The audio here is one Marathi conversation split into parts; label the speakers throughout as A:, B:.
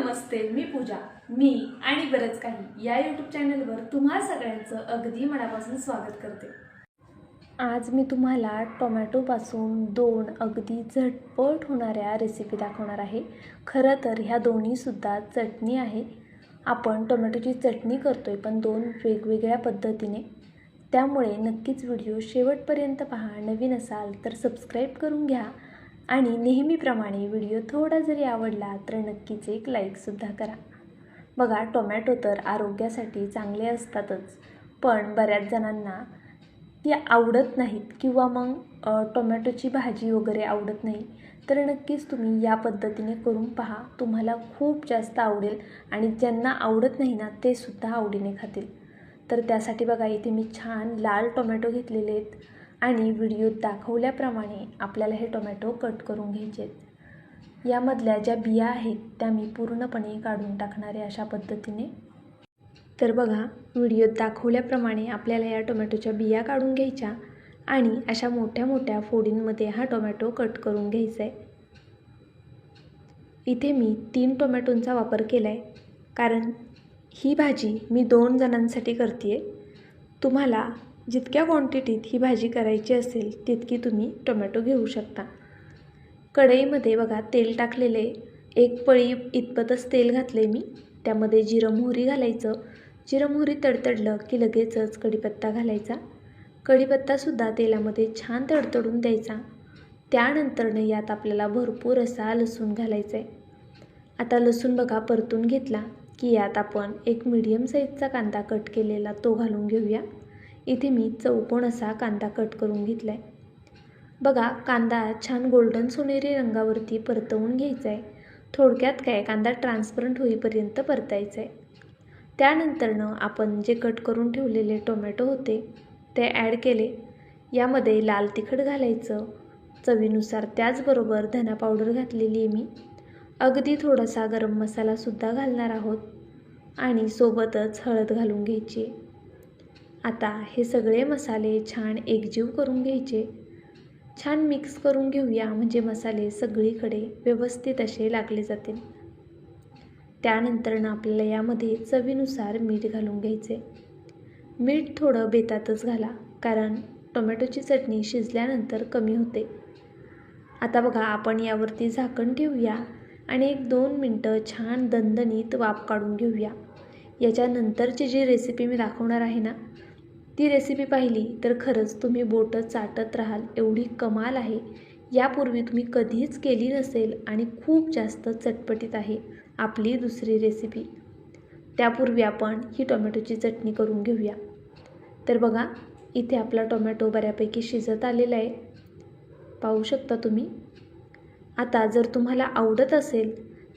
A: नमस्ते मी पूजा. मी आणि बरंच काही या यूट्यूब चॅनलवर तुम्हा सगळ्यांचं अगदी मनापासून स्वागत करते. आज मी तुम्हाला टोमॅटोपासून दोन अगदी झटपट होणाऱ्या रेसिपी दाखवणार आहे. खरं तर ह्या दोन्हीसुद्धा चटणी आहे. आपण टोमॅटोची चटणी करतो आहे पण दोन वेगवेगळ्या पद्धतीने. त्यामुळे नक्कीच व्हिडिओ शेवटपर्यंत पहा. नवीन असाल तर सबस्क्राईब करून घ्या. आणि नेहमीप्रमाणे व्हिडिओ थोडा जरी आवडला तर नक्कीच एक लाईकसुद्धा करा. बघा टोमॅटो तर आरोग्यासाठी चांगले असतातच पण बऱ्याच जणांना ती आवडत नाहीत किंवा मग टोमॅटोची भाजी वगैरे आवडत नाही. तर नक्कीच तुम्ही या पद्धतीने करून पहा. तुम्हाला खूप जास्त आवडेल आणि ज्यांना आवडत नाही ना ते सुद्धा आवडीने खातील. तर त्यासाठी बघा इथे मी छान लाल टोमॅटो घेतलेले आहेत. आणि व्हिडिओत दाखवल्याप्रमाणे आपल्याला हे टोमॅटो कट करून घ्यायचे आहेत. यामधल्या ज्या बिया आहेत त्या मी पूर्णपणे काढून टाकणार आहे अशा पद्धतीने. तर बघा व्हिडिओत दाखवल्याप्रमाणे आपल्याला या टोमॅटोच्या बिया काढून घ्यायच्या आणि अशा मोठ्या मोठ्या फोडींमध्ये हा टोमॅटो कट करून घ्यायचा आहे. इथे मी तीन टोमॅटोंचा वापर केला आहे कारण ही भाजी मी दोन जणांसाठी करते आहे तुम्हाला जितक्या क्वांटिटीत ही भाजी करायची असेल तितकी तुम्ही टोमॅटो घेऊ शकता. कढईमध्ये बघा तेल टाकलेले. एक पळी इतपतच तेल घातले मी. त्यामध्ये जिरं मोहरी घालायचं. जिरं मोहरी तडतडलं की लगेचच कढीपत्ता घालायचा. कढीपत्तासुद्धा तेलामध्ये छान तडतडून द्यायचा. त्यानंतरनं यात आपल्याला भरपूर असा लसूण घालायचा आहे आता लसूण बघा परतून घेतला की यात आपण एक मीडियम साईजचा कांदा कट केलेला तो घालून घेऊया. इथे मी चौकोन असा कांदा कट करून घेतला आहे बघा कांदा छान गोल्डन सोनेरी रंगावरती परतवून घ्यायचा आहे थोडक्यात काय कांदा ट्रान्सपरंट होईपर्यंत परतायचा आहे त्यानंतरनं आपण जे कट करून ठेवलेले टोमॅटो होते ते ॲड केले. यामध्ये लाल तिखट घालायचं. चवीनुसार त्याचबरोबर धना पावडर घातलेली आहे मी. अगदी थोडासा गरम मसालासुद्धा घालणार आहोत. आणि सोबतच हळद घालून घ्यायची. आता हे सगळे मसाले छान एकजीव करून घ्यायचे. छान मिक्स करून घेऊया म्हणजे मसाले सगळीकडे व्यवस्थित असे लागले जातील. त्यानंतरनं आपल्याला यामध्ये चवीनुसार मीठ घालून घ्यायचे. मीठ थोडं बेतातच घाला कारण टोमॅटोची चटणी शिजल्यानंतर कमी होते. आता बघा आपण यावरती झाकण ठेवूया आणि एक दोन मिनटं छान दणदणीत वाफ काढून घेऊया. याच्यानंतरची जी रेसिपी मी दाखवणार आहे ना ती रेसिपी पाहिली तर खरंच तुम्ही बोटं चाटत राहाल एवढी कमाल आहे. यापूर्वी तुम्ही कधीच केली नसेल आणि खूप जास्त चटपटीत आहे आपली दुसरी रेसिपी त्यापूर्वी आपण ही टोमॅटोची चटणी करून घेऊया. तर बघा इथे आपला टोमॅटो बऱ्यापैकी शिजत आलेला आहे. पाहू शकता तुम्ही? आता जर तुम्हाला आवडत असेल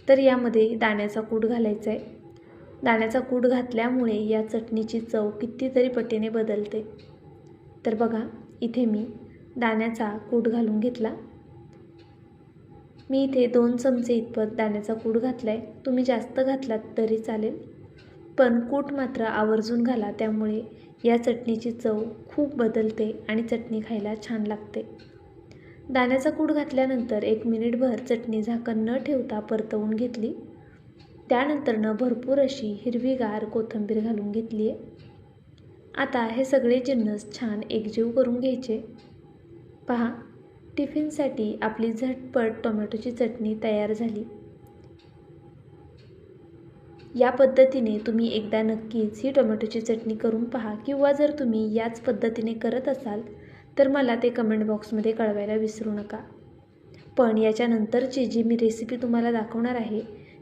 A: तर यामध्ये दाण्याचा कूट घालायचा आहे. दाण्याचा कूट घातल्यामुळे या चटणीची चव कितीतरी पटीने बदलते. तर बघा इथे मी दाण्याचा कूट घालून घेतला. मी इथे दोन चमचे इतपत दाण्याचा कूट घातला आहे तुम्ही जास्त घातलात तरी चालेल. पण कूट मात्र आवर्जून घाला त्यामुळे या चटणीची चव खूप बदलते आणि चटणी खायला छान लागते. दाण्याचा कूट घातल्यानंतर एक मिनिटभर चटणी झाकण न ठेवता परतवून घेतली. त्यानंतरनं भरपूर अशी हिरवीगार कोथिंबीर घालून घेतली आहे आता हे सगळे जिन्नस छान एकजीव करून घ्यायचे. पहा टिफिनसाठी आपली झटपट टोमॅटोची चटणी तयार झाली. या पद्धतीने तुम्ही एकदा नक्कीच ही टोमॅटोची चटणी करून पहा किंवा जर तुम्ही याच पद्धतीने करत असाल तर मला ते कमेंट बॉक्समध्ये कळवायला विसरू नका. पण याच्यानंतरची जी मी रेसिपी तुम्हाला दाखवणार आहे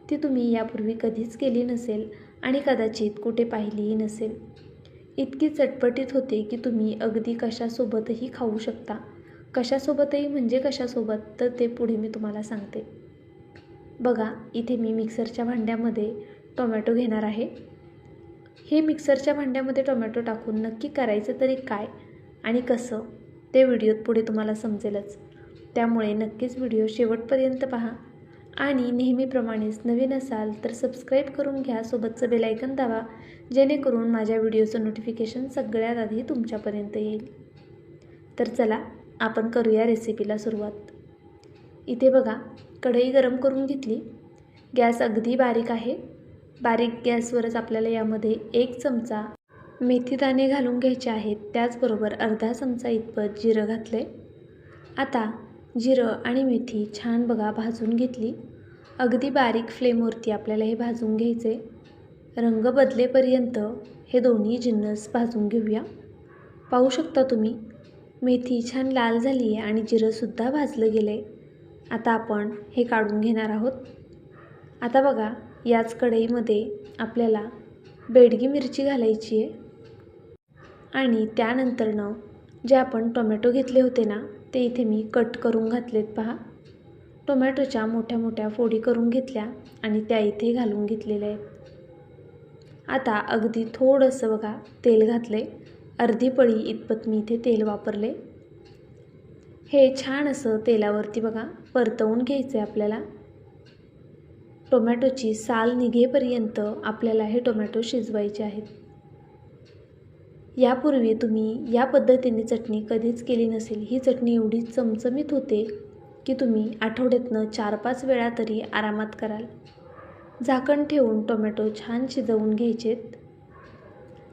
A: ती तुम्ही यापूर्वी कधीच केली नसेल आणि कदाचित कुठे पाहिलीही नसेल. इतकी चटपटीत होते की तुम्ही अगदी कशासोबतही खाऊ शकता. कशासोबतही म्हणजे कशासोबत? तर ते पुढे मी तुम्हाला सांगते. बघा इथे मी मिक्सरच्या भांड्यामध्ये टोमॅटो घेणार आहे. हे मिक्सरच्या भांड्यामध्ये टोमॅटो टाकून नक्की करायचं तरी काय आणि कसं ते व्हिडिओत पुढे तुम्हाला समजेलच. त्यामुळे नक्कीच व्हिडिओ शेवटपर्यंत पहा. आणि नेहमीप्रमाणेच नवीन असाल तर सबस्क्राईब करून घ्या सोबतचं बेलायकन दाबा जेणेकरून माझ्या व्हिडिओचं नोटिफिकेशन सगळ्यात आधी तुमच्यापर्यंत येईल. तर चला आपण करूया रेसिपीला सुरुवात. इथे बघा कढई गरम करून घेतली. गॅस अगदी बारीक आहे. बारीक गॅसवरच आपल्याला यामध्ये एक चमचा मेथीदाणे घालून घ्यायचे आहेत. त्याचबरोबर अर्धा चमचा इतपत जिरं घातले आता जिरं आणि मेथी छान बघा भाजून घेतली. अगदी बारीक फ्लेमवरती आपल्याला हे भाजून घ्यायचे. रंग बदलेपर्यंत हे दोन्ही जिन्नस भाजून घेऊया. पाहू शकता तुम्ही मेथी छान लाल झाली आहे आणि जिरंसुद्धा भाजलं गेलं आहे आता आपण हे काढून घेणार आहोत. आता बघा याच कढईमध्ये आपल्याला बेडगी मिरची घालायची आहे आणि त्यानंतरनं जे आपण टोमॅटो घेतले होते ना ते इथे मी कट करून घातलेत पहा. टोमॅटोच्या मोठ्या मोठ्या फोडी करून घेतल्या आणि त्या इथे घालून घेतलेल्या आहेत. आता अगदी थोडंसं बघा तेल घातले अर्धी पळी इतपत मी इथे तेल वापरले. हे छान असं तेलावरती बघा परतवून घ्यायचं आहे आपल्याला. टोमॅटोची साल निघेपर्यंत आपल्याला हे टोमॅटो शिजवायचे आहेत. यापूर्वी तुम्ही या पद्धतीने चटणी कधीच केली नसेल. ही चटणी एवढी चमचमीत होते की तुम्ही आठवड्यातनं चार पाच वेळा तरी आरामात कराल. झाकण ठेवून टोमॅटो छान शिजवून घ्यायचेत.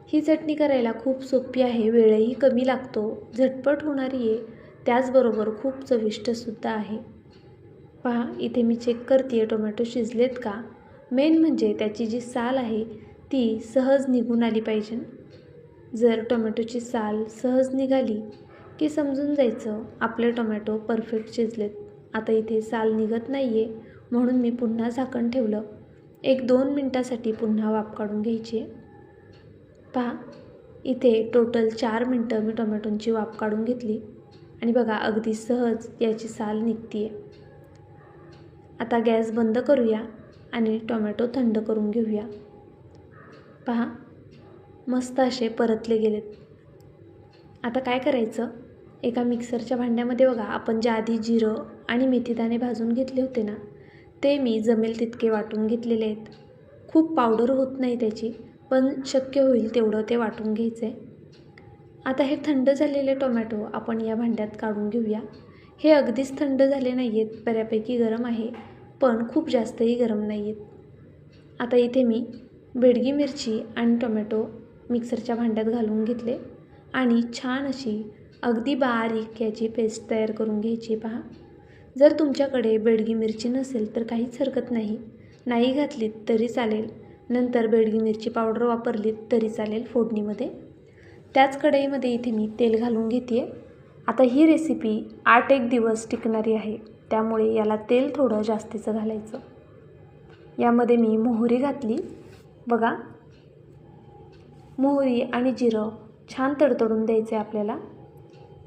A: ही चटणी करायला खूप सोपी आहे वेळही कमी लागतो झटपट होणारी आहे त्याचबरोबर खूप चविष्टसुद्धा आहे. पहा इथे मी चेक करते आहे टोमॅटो शिजलेत का? मेन म्हणजे त्याची जी साल आहे ती सहज निघून आली पाहिजे. जर टोमॅटोची साल सहज निघाली की समजून जायचं आपले टोमॅटो परफेक्ट शिजलेत. आता इथे साल निघत नाही आहे म्हणून मी पुन्हा झाकण ठेवलं. एक दोन मिनटासाठी पुन्हा वाफ काढून घ्यायची. पहा इथे टोटल चार मिनटं मी टोमॅटोंची वाफ काढून घेतली. आणि बघा अगदी सहज याची साल निघते आहे आता गॅस बंद करूया आणि टोमॅटो थंड करून घेऊया. पहा मस्त असे परतले गेलेत. आता काय करायचं? एका मिक्सरच्या भांड्यामध्ये बघा आपण ज्या आधी जिरं आणि मेथीदाणे भाजून घेतले होते ना ते मी जमेल तितके वाटून घेतलेले आहेत. खूप पावडर होत नाही त्याची पण शक्य होईल तेवढं ते वाटून घ्यायचं आहे आता हे थंड झालेले टोमॅटो आपण या भांड्यात काढून घेऊया. हे अगदीच थंड झाले नाही आहेत बऱ्यापैकी गरम आहे पण खूप जास्तही गरम नाही आहेत आता इथे मी बेडगी मिरची आणि टोमॅटो मिक्सरच्या भांड्यात घालून घेतले आणि छान अशी अगदी बारीक याची पेस्ट तयार करून घ्यायची पहा. जर तुमच्याकडे बेडगी मिरची नसेल तर काहीच हरकत नाही. नाही घातलीत तरी चालेल. नंतर बेडगी मिरची पावडर वापरलीत तरी चालेल फोडणीमध्ये. त्याच कढईमध्ये इथे मी तेल घालून घेते आहे आता ही रेसिपी आठ एक दिवस टिकणारी आहे. त्यामुळे याला तेल थोडं जास्तीचं घालायचं. यामध्ये मी मोहरी घातली. बघा. मोहरी आणि जिरं छान तडतडून द्यायचं आहे आपल्याला.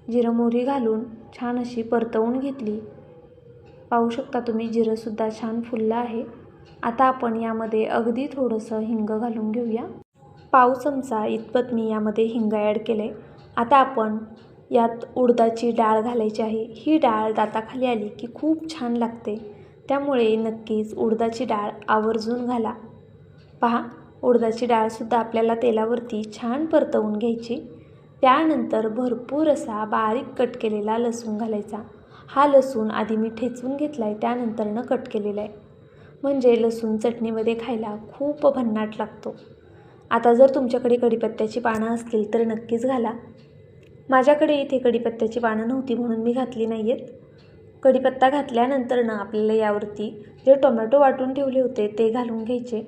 A: जिरं मोहरी घालून छान अशी परतवून घेतली. पाहू शकता तुम्ही जिरंसुद्धा छान फुललं आहे. आता आपण यामध्ये अगदी थोडंसं हिंग घालून घेऊया. पाव चमचा इतपत मी यामध्ये हिंग ॲड केले आता आपण यात उडदाची डाळ घालायची आहे. ही डाळ दाताखाली आली की खूप छान लागते. त्यामुळे नक्कीच उडदाची डाळ आवर्जून घाला. पहा उडदाची डाळसुद्धा आपल्याला तेलावरती छान परतवून घ्यायची. त्यानंतर भरपूर असा बारीक कट केलेला लसूण घालायचा. हा लसूण आधी मी ठेचून घेतला आहे त्यानंतरनं कट केलेला आहे म्हणजे लसूण चटणीमध्ये खायला खूप भन्नाट लागतो. आता जर तुमच्याकडे कढीपत्त्याची पानं असतील तर नक्कीच घाला. माझ्याकडे इथे कढीपत्त्याची पानं नव्हती म्हणून मी घातली नाही आहेत कढीपत्ता घातल्यानंतरनं आपल्याला यावरती जे टोमॅटो वाटून ठेवले होते ते घालून घ्यायचे.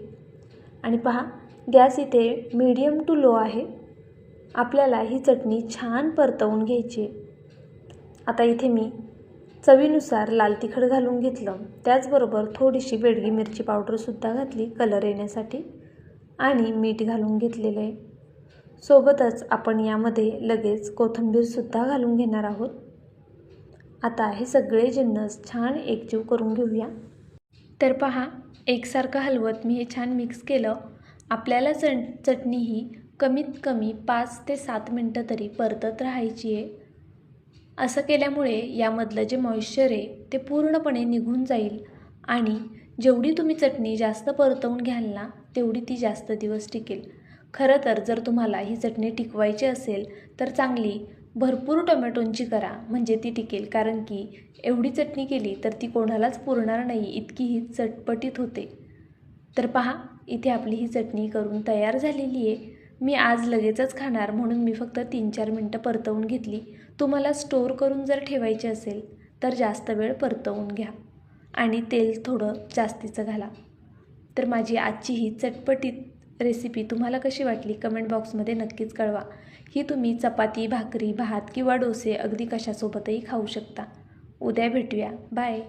A: आणि पहा गॅस इथे मीडियम टू लो आहे. आपल्याला ही चटणी छान परतवून घ्यायची. आता इथे मी चवीनुसार लाल तिखट घालून घेतलं. त्याचबरोबर थोडीशी बेडगी मिरची पावडरसुद्धा घातली कलर येण्यासाठी. आणि मीठ घालून घेतलेलं आहे. सोबतच आपण यामध्ये लगेच कोथिंबीरसुद्धा घालून घेणार आहोत. आता हे सगळे जिन्नस छान एकजीव करून घेऊया. तर पहा एकसारखं हलवत मी हे छान मिक्स केलं. आपल्याला चट चटणी ही कमीत कमी पाच ते सात मिनटं तरी परतत राहायची आहे असं केल्यामुळे यामधलं जे मॉइश्चर आहे ते पूर्णपणे निघून जाईल. आणि जेवढी तुम्ही चटणी जास्त परतवून घ्याल ना तेवढी ती जास्त दिवस टिकेल. खरं तर जर तुम्हाला ही चटणी टिकवायची असेल तर चांगली. भरपूर टोमॅटोंची करा म्हणजे ती टिकेल. कारण की एवढी चटणी केली तर ती कोणालाच पुरणार नाही इतकी ही चटपटीत होते. तर पहा इथे आपली ही चटणी करून तयार झालेली आहे मी आज लगेचच खाणार म्हणून मी फक्त तीन चार मिनटं परतवून घेतली. तुम्हाला स्टोअर करून जर ठेवायची असेल तर जास्त वेळ परतवून घ्या. आणि तेल थोडं जास्तीचं घाला. तर माझी आजची ही चटपटीत रेसिपी तुम्हाला कशी वाटली कमेंट बॉक्समध्ये नक्कीच कळवा. ही तुम्ही चपाती भाकरी भात किंवा डोसे अगदी कशासोबतही खाऊ शकता. उद्या भेटूया. बाय